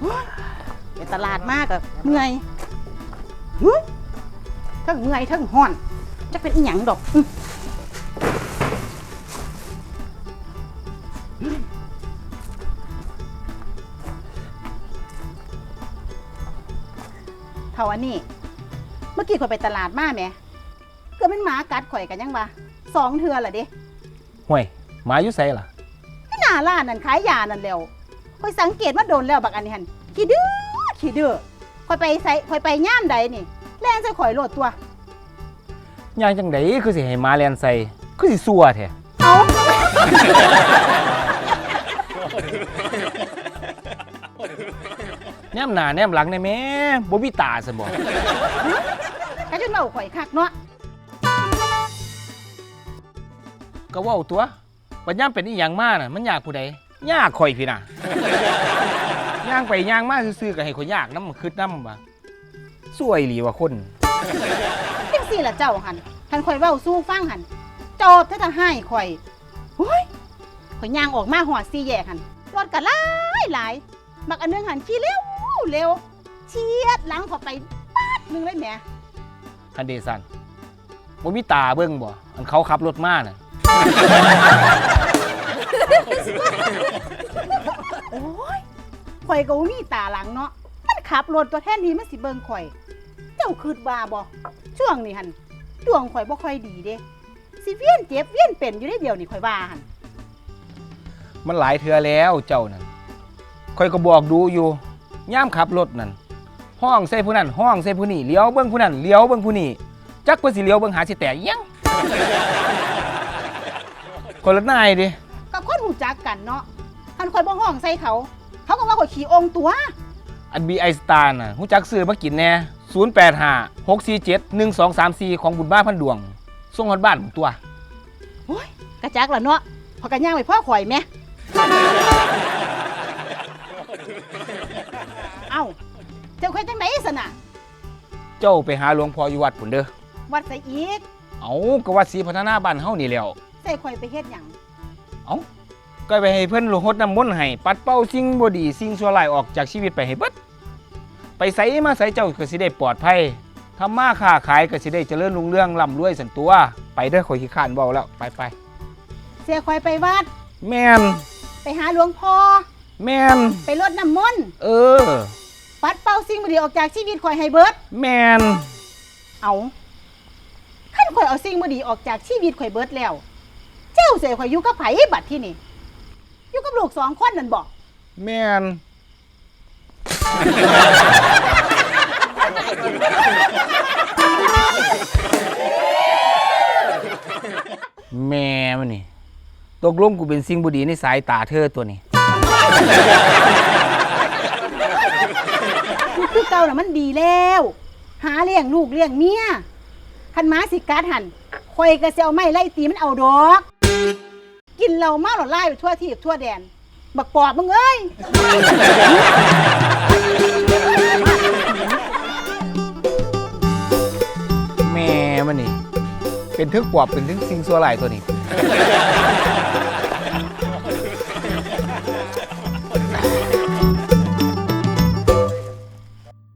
โอ๊ยไปตลาดมากอะเมื่อยเฮ้ยทั้งเมื่อยทั้งห้อนจะเป็นอีหยังดอกอื้อเท่าอันนี้ เมื่อกี้ข่อยไปตลาดมาแหมเกิดเป็นหมากัดข่อยกันยังวะสองเทือละเด้ห่วยหมาอยู่ไสล่ะหน้าร้านนั่นขายยานั่นแล้ว ข่อยสังเกตว่าโดนแล้วบักอันนี้หันขี้ดื้อขี้ดื้อข่อยไปใส่ข่อยไปย่ามใดนี่แล่นใส่ข่อยโลดตัว ย่างจังไดคือสิให้หมาแลนใส่คือสิซัวแท้เอาแนมหน้าแนมหลังได้แม่บ่มีตาซั่นบ่ถ้าจนเมาข่อยคักเนาะก็เว้าตัวปัญญามเป็นอีหยังมาน่ะมันยากผู้ใดยากข่อยพี่น่ะย่างไปย่างมาซื่อๆก็ให้ข่อยยากนำคิดนำว่าสวยอีหลีว่าคน จังสี่ละเจ้าหันหันข่อยเว้าสู้ฟังหันจอบถ้าจะให้ข่อยโอ้ยข่อยย่างออกมาหอดซี่แยกหันรถก็หลายหลายบักอันหนึงหันขี้เร็วเร็วเชียดหลังเขอไปปาดหนึงเลยแหมคันเดซันบ่มีตาเบิ่งบ่อันเขาขับรถมาน่ะโอ้ย ข่อยก็บ่มีตาหลังเนาะ มันขับรถตัวแทนที่มันสิเบิ่งข่อย เจ้าคืดว่าบ่ช่วงนี้หันดวงข่อยบ่ค่อยดีเด้ สิเวียนเจ็บเวียนเป็นอยู่ได้เดียวนี่ข่อยว่าหันมันหลายเทื่อแล้วเจ้านั่นข่อยก็บอกดูอยู่ย่ามขับรถนั่นห้องใส่ผู้นั้นห้องใส่ผู้นี้เลี้ยวเบิ่งผู้นั้นเลี้ยวเบิ่งผู้นี้จักเพิ่นสิเลี้ยวเบิ่งหาสิแตกอิหยังคนละนายดิกับคนหูจักกันเนาะหันข่อยบ่ห้องใส่เขา เขาก็ว่าข่อยขี้องตัว อันบีไอสตาร์น่ะฮู้จักซื้อมากินแน่085 647 1234 ของบุญบ้านพันดวง ส่งฮอดบ้านผมตัว โอ้ยกระจักล่ะเนาะพอกันย่างไปพ่อข่อยแหม่เอ้าเจ้าข่อยจังไหนสนะเจ้าไปหาหลวงพ่ออยู่วัดพุ่นเด้อ วัดใส่อีกเอาก็วัดศรีพัฒนาบ้านเฮานี่แหล้ว ใส่ข่อยไปเฮ็ดหยัง ก็ไปให้เพิ่นลงฮดน้ำมนต์ให้ปัดเป่าสิ่งบ่ดีสิ่งชั่วร้ายออกจากชีวิตไปให้เบิดไปไสมาไสเจ้าก็สิได้ปลอดภัยทำมาค้าขายก็สิได้เจริญรุ่งเรืองร่ำรวยสันตัว ไปเด้อข่อยขี้ข้านเว้าแล้วไปไปเสียข่อยไปวัด แม่นไปหาหลวงพ่อแม่นไปรดน้ำมนต์เออ ปัดเป่าสิ่งบ่ดีออกจากชีวิตข่อยให้เบิดแม่นเอาขั้นข่อยเอาสิ่งบ่ดีออกจากชีวิตข่อยเบิดแล้ว เจ้าเสียข่อยอยู่กับไผบัดที่นี่ อยู่กับลูกสองคนนั่นบอกแม่นแม่มันนี่ตกลงกูเป็นสิ่งบ่ดีในสายตาเธอตัวนี้ คือเก่าน่ะมันดีแล้ว หาเลี้ยงลูกเลี้ยงเมียคันหม้าสิกัดหันข่อยก็สิเอาไม้ไล่ตีมันเอาดอก กินเหล้าเมาหลอดไล่ไปทั่วที่ทั่วแดน บักปอบมึงเอ้ย แม่มันนี่ เป็นทึกปอบเป็นทึกสิ่งสัวหลายตัวนี้